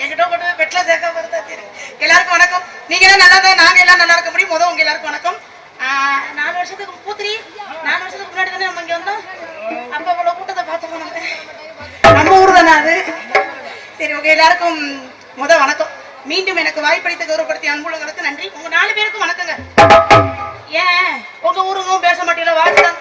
என்கிட்ட கொண்டு போய் பெட்ல சேர்க்க போறதா தெரியும் எல்லாருக்கும் வணக்கம். நீங்க எல்லாம் நல்லா தான் நாங்க எல்லாம் நல்லா இருக்க முடியும். முதல் உங்க எல்லாருக்கும் வணக்கம். நாலு வருஷத்துக்கு பூத்திரி நாலு வருஷத்துக்கு முன்னாடி தானே நம்ம இங்க வந்தோம். அப்ப அவ்வளவு கூட்டத்தை பார்த்தோம் நம்ம. நம்ம ஊர் தானே அது. சரி உங்க எல்லாருக்கும் முத வணக்கம். மீண்டும் எனக்கு வாய்ப்பளித்த கௌரவப்படுத்திய அன்புள்ளங்களுக்கு நன்றி. உங்க நாலு பேருக்கும் வணக்கங்க. ஏன்? உங்க ஊருங்க பேச மாட்டீங்களோ? வாட்சி தான்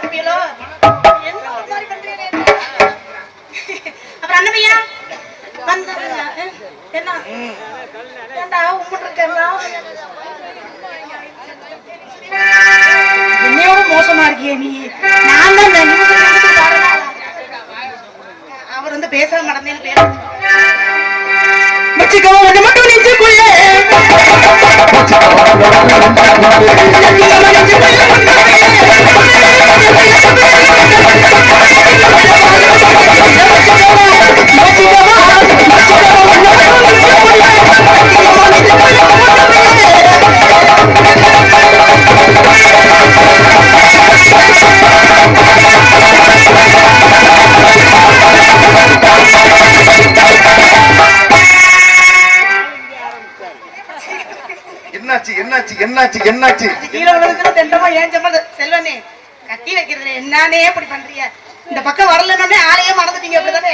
ஏண்டா என்னையோட மோசமா இருக்கியே நீ? நான் தான் இந்த நிமிஷம் அவர் வந்து பேச மறந்தேன்னு பேச வச்சுக்கோ. மட்டும் என்னாச்சு என்னாச்சு என்னாச்சு என்னாச்சு? கீழே விழுந்துச்சுன்னா தெண்டமா ஏன் சம்பள செல்வனே கட்டி வைக்கிறது என்னன்னே இப்படி பண்றீங்க? இந்த பக்கம் வரலன்னே ஆளையே மறந்துட்டீங்க அப்படிதானே?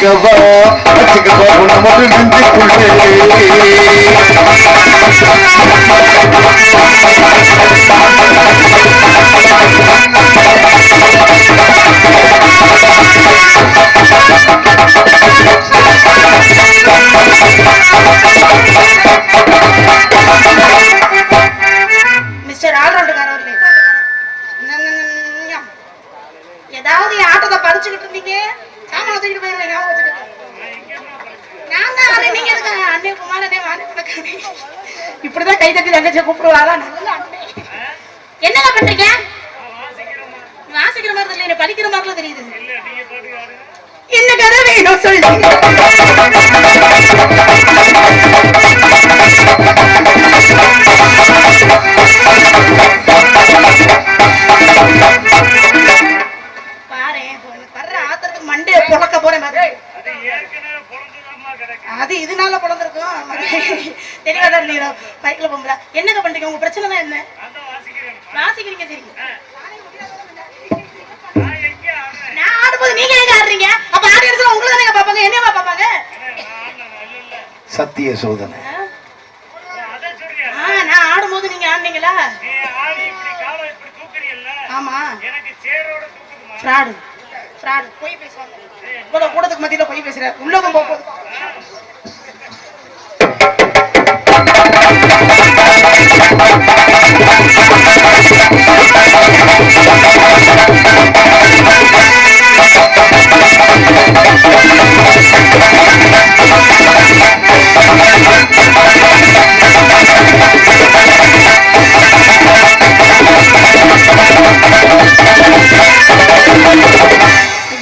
வச்சுக்கவா வச்சுக்கவா உன்னை நெஞ்சுக்குள்ளே மிஸ்டர்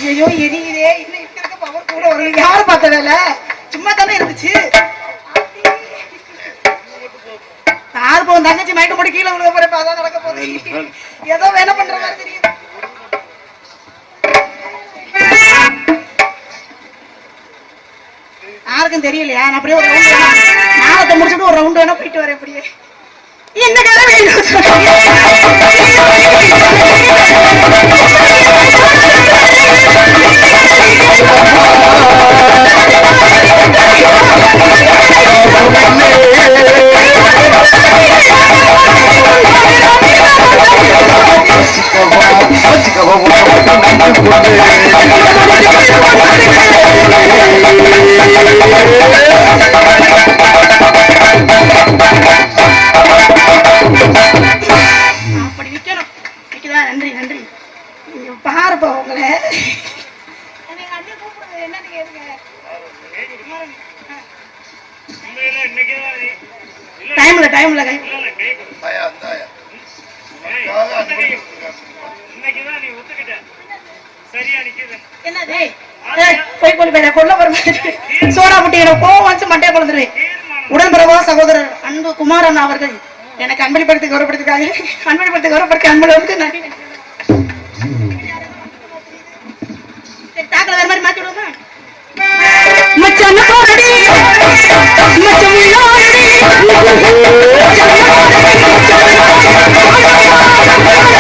ஐயோ எரியுதே. இன்னும் இருக்கிறதுக்கு பவர் கூட வரும் யாரு பார்த்த வேலை யாருக்கும் தெரியலையா? நான் அப்படியே ஒரு ரவுண்ட் நாளத்தை முடிச்சுட்டு ஒரு ரவுண்ட் வேணா போயிட்டு வரேன் அப்படியே. என்ன கதை வேணும். நன்றி நன்றி. பாருப்பா உங்களை. டைம்ல டைம்ல கை இன்னைக்குதான் நீ ஒத்துக்கிட்ட. சரியா நிக்குது. என்னது? ஏய், போய் கொண்டு போய் கொல்ல போறேன் சோடா முட்டி எனக்கு கோவம் வச்சு மட்டையை கொண்டுருவேன் உடன்பிறவா சகோதரர் அன்பு குமாரன் அவர்கள். எனக்கு அன்பளிப்படுத்தி கௌரவப்படுத்திருக்காங்க அன்பளிப்படுத்தி கௌரவப்படுத்தி நன்றி. சரி தாக்கல வேற மாதிரி மாத்தி விடுவோமா? மச்சான் போரடி மச்சான் விளையாடி மச்சான பாரடி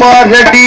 பாரடி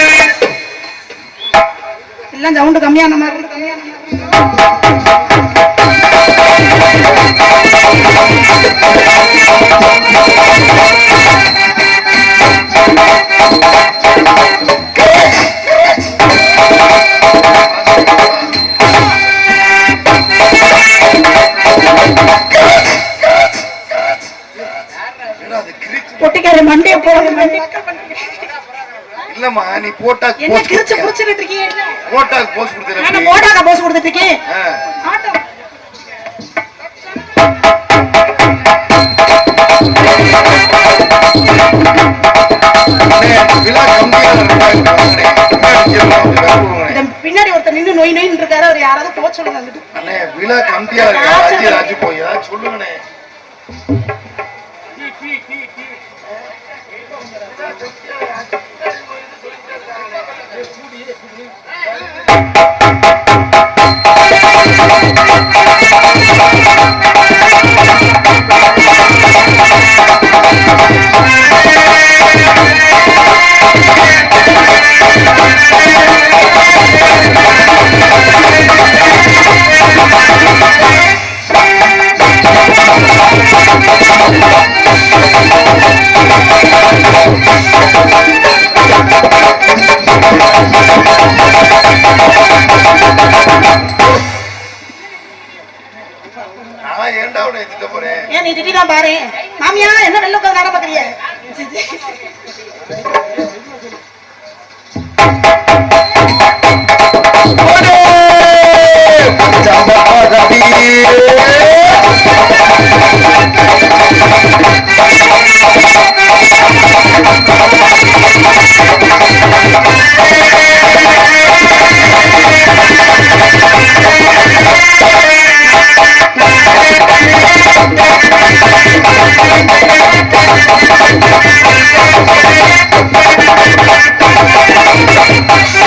எல்லாம் சவுண்டு கம்மியான மாதிரி? பொட்டிக்காரி மண்டைய போடுறது மண்டைய இல்லம்மா நீ போட்டா என்ன போஸ்ட் கிழிச்சு? புடிச்சுக்கிட்டு இருக்கீங்க என்ன? போட்டா போஸ்ட் நான் கொடுத்துறேன் போட்டாக்கா போஸ் கொடுத்துட்டு இருக்கேன் பின்னாடி ஒருத்தர் நின்று நொய் நொயின்னு இருக்காரு அவர் யாராவது போக சொல்லுங்க விழா கம்பியா இருக்கா? ராஜி ராஜு போய்? சொல்லுங்கண்ணே. நீ திட்டி தான் பாரு. மாமியா என்ன வெளில உட்காந்து நாடகம் பாக்குறிய இப்படியே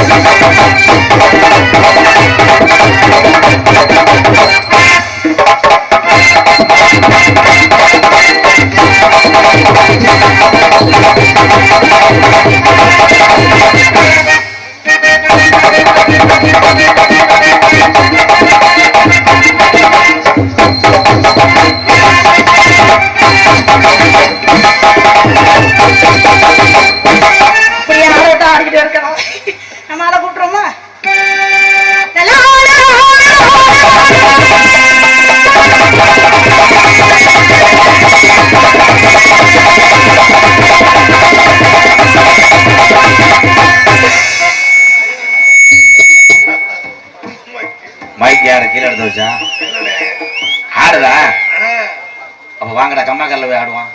யாரு? கீழே எடுத்து வச்சா? ஆடுதா? அப்ப வாங்கடா கம்மா கல்ல போய் ஆடுவான்.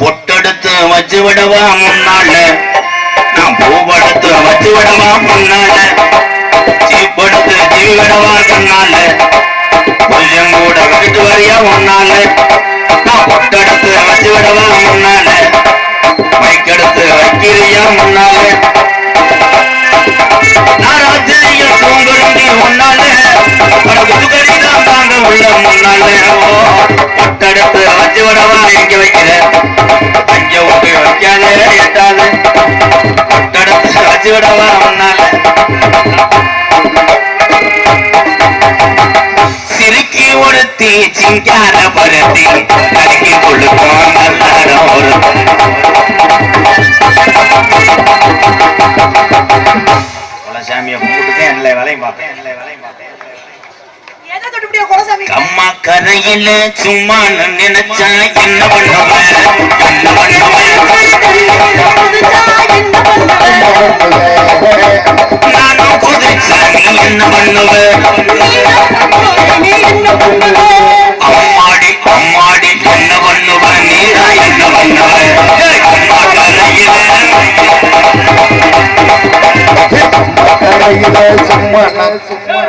பொட்டெடுத்து வச்சு விடவா முன்னால. நான் பூவெடுத்து வச்சு விடவா முன்னால. சீப்பெடுத்து ஜீவி விடவா கண்ணால. கொஞ்சம் கூட விட்டு வரையா முன்னால. நான் பொட்டெடுத்து வச்சு விடவா முன்னால. மைக்கெடுத்து வைக்கிறியா முன்னால. நான் ராத்திரியில் தூங்குறேன் நீ முன்னாலே உனக்கு கடிதம் தாங்க உள்ள முன்னாலே ஓ பட்டெடுத்து வச்சு விடவா எங்க உடுத்தி சிங்கார பருத்தி கருக்கி கொடுக்கும் நல்லாடம் ஒரு சாமியை கும்பிட்டுதான் எல்லா வேலையும் பார்த்தேன் எல்லா வேலையும் பார்த்தேன் கம்மா கரையில சும்மா நான் நினைச்சா என்ன பண்ணுவேன் என்ன பண்ணுவேன் நானும் குதிச்சா நீ என்ன பண்ணுவேன் அம்மாடி அம்மாடி என்ன பண்ணுவேன் நீரா என்ன கம்மா கரையில. சும்மா நான் சும்மா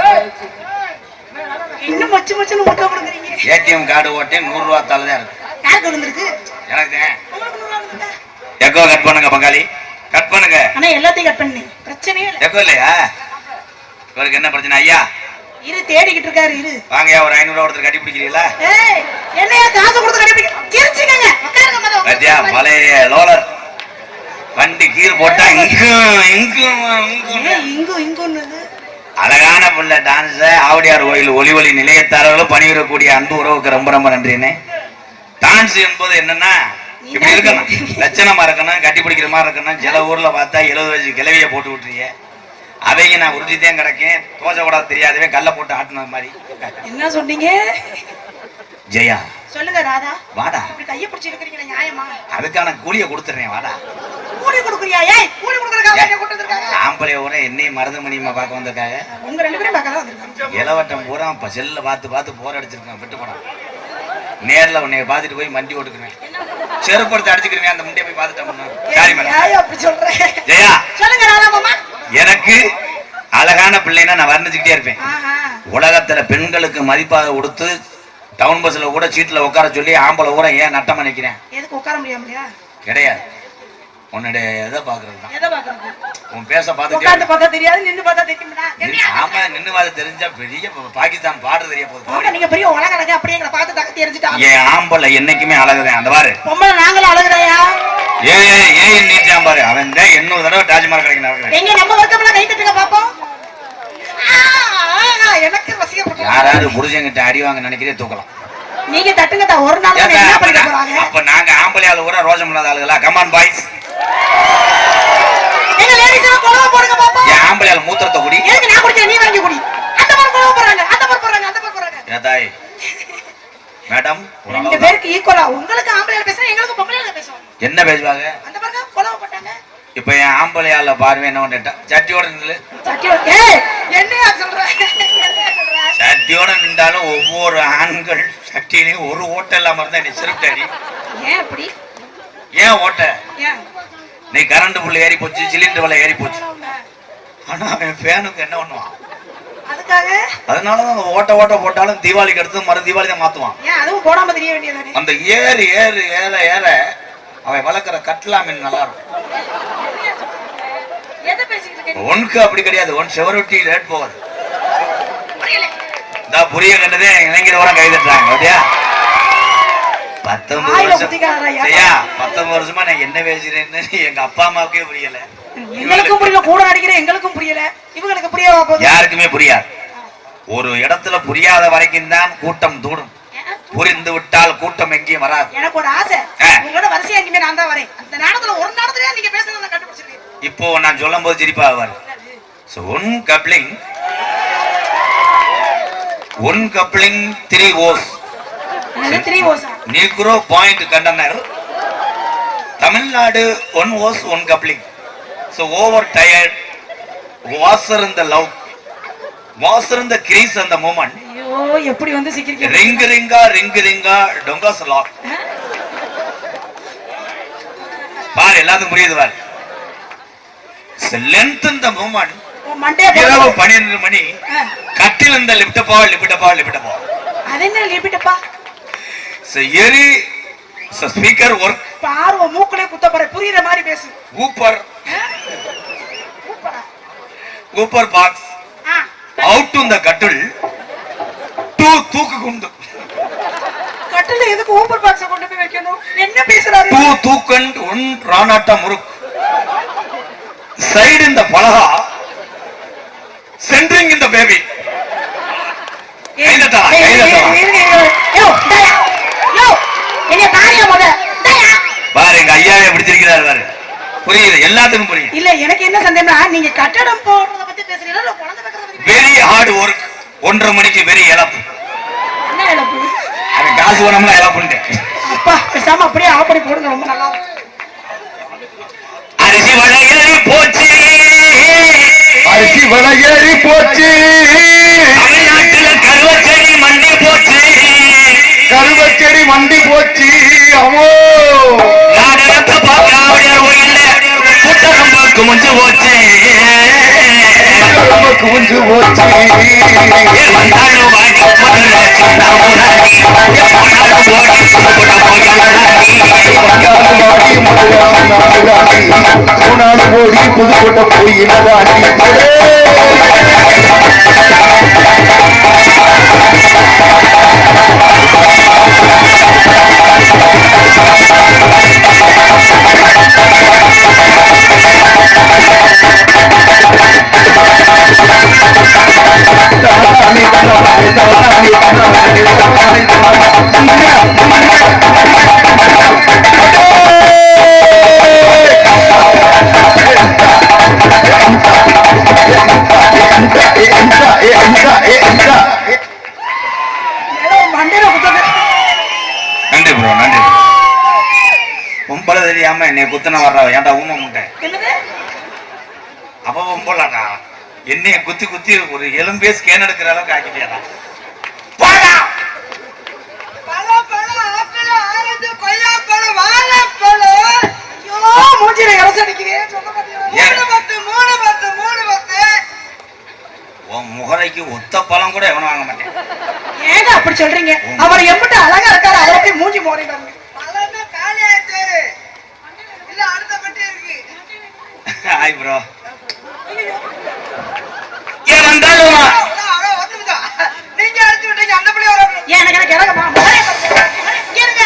மச்சு மச்சுன்னு ஊட்ட கொடுக்குறீங்க ஏடிஎம் கார்டு ஓட்டேன் நூறு ரூபா தான் இருக்கு. யாருக்கு விழுந்திருக்கு எனக்கு? எக்கோ கட் பண்ணுங்க பங்காளி. கட் பண்ணுங்க. ஆனா எல்லாத்தையும் கட் பண்ணி. பிரச்சனையே இல்லை. எக்கோ இல்லையா? இவருக்கு என்ன பிரச்சனை? ஐயா. இரு தேடிக்கிட்டு இருக்காரு இரு. வாங்கய்யா ஒரு ஐநூறு ரூபா ஒருத்தர் கட்டி பிடிக்கிறீங்களா? என்னையா காசு கொடுத்து உட்காருங்க மொத, பாத்தியா. பழைய லோலர். வண்டி கீர் போட்டா இங்கும் இங்கும் இங்கும். ஏய், இங்கு இங்குன்னு அழகான பிள்ளை டான்ஸ் ஆவடியார் கோயில் ஒலி ஒலி நிலையத்தாரர்களும் பணிபுரியக்கூடிய அன்பு உறவுக்கு ரொம்ப ரொம்ப நன்றிண்ணே. டான்ஸ் என்பது என்னன்னா இப்படி இருக்கணும். லட்சணமா இருக்கணும் கட்டி பிடிக்கிற மாதிரி இருக்கணும். சில ஊர்ல பார்த்தா எழுபது வயசு கிளவிய போட்டு விட்டுறீங்க அதையும் நான் உறுதிதான் கிடக்கேன். தோசை கூட தெரியாதவே கல்ல போட்டு ஆட்டின மாதிரி. என்ன சொன்னீங்க? ஜெயா. சொல்லுங்க ராதா. வாடா. இப்படி கையை பிடிச்சி இருக்கிறீங்களா நியாயமா? அதுக்கான கூலியை கொடுத்துறேன் வாடா. கூலி கொடுக்குறியா? ஏய் கூலி கொடுக்குறதுக்காக என்ன கூட்டு வந்திருக்காங்க ஆம்பளை என்னையும் மருதமணியம்மா பார்க்க வந்திருக்காங்க. உங்க ரெண்டு பேரும் பார்க்க தான் வந்திருக்காங்க. இளவட்டம் பூரா இப்ப செல்ல பார்த்து பார்த்து போர் அடிச்சிருக்கேன் விட்டு போடான் நேர்ல உன்னைய பார்த்துட்டு போய் மண்டி ஓட்டுக்குவேன் செருப்படுத்து அடிச்சுக்கிறேன் அந்த முண்டைய போய் ஏய் அப்படி சொல்றேன் ஜெயா. சொல்லுங்க ராதா மாமா. எனக்கு அழகான பிள்ளைன்னா நான் வர்ணிச்சுக்கிட்டே இருப்பேன். உலகத்துல பெண்களுக்கு மதிப்பாக கொடுத்து டவுன் பஸ்ல கூட சீட்ல உட்கார சொல்லி ஆம்பளை ஊரா ஏன் நட்டம் நினைக்கிறேன் எதுக்கு உட்கார முடியாமலையா? கிடையாது. உன்னுடைய எதை பாக்குறது உன் பேச பார்த்துட்டு பார்த்தா தெரியாது நின்னு பார்த்தா தெரியுமா ஆமா நின்னு வாத தெரிஞ்சா பெரிய பாகிஸ்தான் பாடு தெரிய போகுது. நீங்க பெரிய உலக அப்படியே எங்களை பார்த்து தக்க தெரிஞ்சுட்டா ஆம்பளை என்னைக்குமே அழகுதான். அந்த பாரு. பொம்பளை நாங்களும் அழகுதாயா? ஏ ஏ நீட்டான் பாரு. அவன் தான் தடவை தாஜ்மஹால் கிடைக்கணும் எங்க நம்ம வர்க்கம்லாம் கை தட்டுங்க பாப்போம். எனக்கு யாராவது புருஷங்கிட்ட அடி வாங்க நினைக்கிறே தூக்கலாம். நீங்க தட்டுங்க ஒரு நாள் என்ன பண்ணிக்க போறாங்க? அப்ப நாங்க ஆம்பளை ஆளு கூட ரோஜம் இல்லாத ஆளுகளா? கமான் பாய்ஸ் எங்க லேடிஸ் எல்லாம் குழவை போடுங்க பாப்போம் என் ஆம்பளை ஆளு மூத்திரத்தை குடி? நான் நீ வாங்கி குடி. அந்த மாதிரி அந்த மாதிரி அந்த மேடம் ரெண்டு பேருக்கு ஈக்குவலா உங்களுக்கு எங்களுக்கு பேசுவோம் என்ன பேசுவாங்க? அந்த பாருங்க கொலவை போட்டாங்க. இப்ப என் ஆம்பளையால பாருவே என்ன பண்ணிட்டா? சட்டியோட நில்லு. ஏய் என்னையா சொல்ற? சட்டியோட நின்றாலும் ஒவ்வொரு ஆண்கள் சட்டியிலையும் ஒரு ஓட்டை இல்லாம இருந்தா நீ சிறுட்டடி ஏன் அப்படி? ஏன் ஓட்ட? நீ கரண்ட் புள்ள ஏறி போச்சு சிலிண்டர் விலை ஏறி போச்சு. ஆனா அவன் ஃபேனுக்கு என்ன பண்ணுவான்? அதனாலதான் ஓட்ட ஓட்ட போட்டாலும் தீபாவளிக்கு அடுத்து மறு தீபாவளி தான் மாத்துவான். ஏன் அதுவும் போடாம தெரிய வேண்டியதானே அந்த ஏறு ஏறு ஏற ஏற அவன் வளர்க்குற கட்லா மீன் நல்லா இருக்கும். உனக்கு அப்படி கிடையாது. உன் செவரொட்டி ரேட் போகுது. இந்த புரிய கண்டதே இளைஞர் வர கை தட்டுறாங்க. அப்படியா? பத்தொன்பது வாயில வருஷம். பத்தொன்பது நான் என்ன பேசுறேன்னு எங்க அப்பா அம்மாவுக்கே புரியல. எங்களுக்கும் புரியல. கூட நடிக்கிற எங்களுக்கும் புரியல. இவங்களுக்கு போகுது? யாருக்குமே புரியாது. ஒரு இடத்துல புரியாத வரைக்கும் தான் கூட்டம் தூடும். புரிந்து விட்டால் கூட்டம் எங்கேயும் வராது. எனக்கு ஒரு ஆசை. உங்களோட வரிசையா இனிமே நான் தான் வரேன். அந்த நேரத்துல ஒரு நேரத்துல நீங்க பேசுறத நான் கண்டுபிடிச்சிருக்கேன். இப்போ நான் சொல்லும் போது சிரிப்பா coupling one coupling three O's three ஓசா நீக்ரோ பாயிண்ட் கண்டனர். Tamil Nadu one O's one coupling so over tired வாசர் இந்த லவ் வாசர் இந்த கிரீஸ் அந்த மூமெண்ட் ஐயோ எப்படி வந்து சிக்கிரிக்க ரிங் ரிங்கா ரிங் ரிங்கா டொங்காஸ் லாக் பாரு எல்லாத்துக்கும் புரியுது பாரு. லென்த் இந்த மூமெண்ட் இரவு பன்னிரண்டு மணி. கட்டில் இந்த லிப்டப்பா லிப்டப்பா லிப்டப்பா அது என்ன லிபிட்டப்பா எரி ஸ்பீக்கர் ஒர்க் பார்வை மூக்குலே குத்த போற புரியுற மாதிரி பேசு. ஊப்பர். ஊப்பர் பாக்ஸ் அவுட் இந்த கட்டுல். டூ தூக்கு குண்டு. கட்டில எதுக்கு ஊப்பர் பாக்ஸ கொண்டு போய் வைக்கணும்? என்ன பேசுறாரு? டூ தூக்கண்ட் ஒன் ராணாட்ட முறுக் சைடு இந்த பலகா சென்ட்ரிங் இந்த பேபி ஏய், கை தட்டலாம், ஏய், கை ஏய், தட்டலாம். இருங்க, இருங்க. யோ, இந்தாயா. யோ, என்னைய பாரியா முத. இந்தாயா. பாரு எங்க ஐயாவே பிடிச்சிருக்கிறார் பாரு புரியுது எல்லாத்துக்கும் புரியுது இல்ல எனக்கு என்ன சந்தேகம்னா நீங்க கட்டடம் போடுறத பத்தி பேசுறீங்களா? வெரி ஹார்ட் ஒர்க் ஒன்றரை மணிக்கு வெரி இழப்பு என்ன இழப்பு காசு வேணும்னா இழப்புன்ட்டேன் அப்பா பேசாம அப்படியே ஆஃப் பண்ணி போடுங்க ரொம்ப நல்லா வளையல் போச்சு. அரிசி விலையேறி போச்சு. தமிழ்நாட்டுல கருவச்செடி மண்டி போச்சு. கருவச்செடி மண்டி போச்சு. அமோ புத்தகம் பார்க்க முடிஞ்சு போச்சு. குஞ்சு போச்சு ஏ வந்தாலும் வாடி முதல்ல சின்ன முன்னாடி என்னை குத்துன வர்ற? ஏன்டா ஊம முட்டை? என்னது? அவ பொம்பளாடா என்னைய குத்தி குத்தி ஒரு எலும்பே ஸ்கேன் எடுக்கிற அளவுக்கு ஆக்கிட்டியாடா. போடா! முகரைக்கு ஒத்த பழம் கூட எவனும் வாங்க மாட்டேன். ஏங்க அப்படி சொல்றீங்க? அவர் எம்பிட்டு அழகா இருக்காரு. அவரை போய் மூஞ்சி மோடி பாருங்க பழமே காலி ஆயிடுச்சு இல்ல அடுத்த பட்டி இருக்கு ஹாய் ப்ரோ ஏன் வந்தாலும் நீங்க அடிச்சு விட்டீங்க அந்த பிள்ளை வர எனக்கு எனக்கு இறங்கமா இருங்க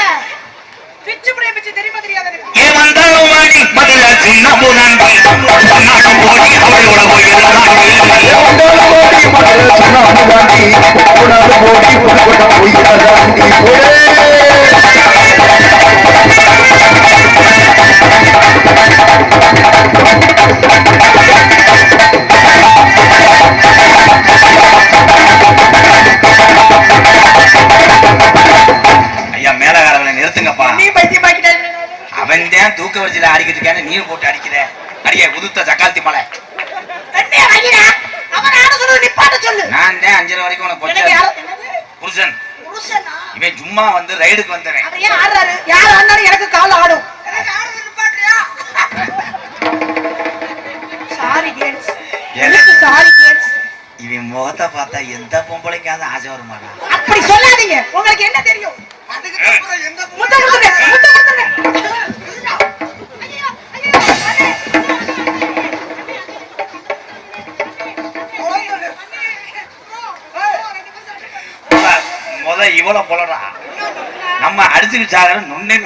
பிச்சு பிள்ளைய பிச்சு தெரியுமா தெரியாத ஏன் வந்தாலும் மாடி முதல்ல சின்ன முன்னாடி நானும் போடி அவளோட போயிருந்தாடி வந்தாலும் ஓடி மதுரை சொன்னாடி போனாலும் ஓடி போடி போயினதாடி போடே ரைடுக்கு வந்தவன் அவர் ஏன் ஆடுறாரு? யார் ஆடினாலும் எனக்கு கால் ஆடும். எனக்கு ஆடுறது நிப்பாட்டுறியா சாரி கேர்ள்ஸ் எனக்கு சாரி கேர்ள்ஸ் இவன் முகத்தை பார்த்தா எந்த பொம்பளைக்காவது ஆசை வருமாடா அப்படி சொல்லாதீங்க. உங்களுக்கு என்ன தெரியும். முத இவ்வளவு போலடா. அடிச்சுட்டு சாகர நுண்ணே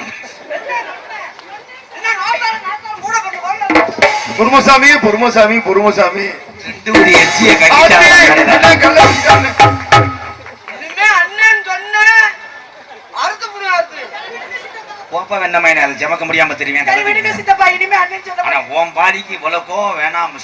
பொறுமசாமி பொறுமசாமி பொறுமசாமி ரெண்டு ஒரு எச்சிய ஆத்தி, கட்டிட்டாங்க என்ன கல்ல வச்சுட்டாங்க? கோப்ப வெண்ணமாயின அது ஜமக்க முடியாம தெரியும் ஆனா உன் பாடிக்கு இவ்வளவு கோவம் வேணாம்.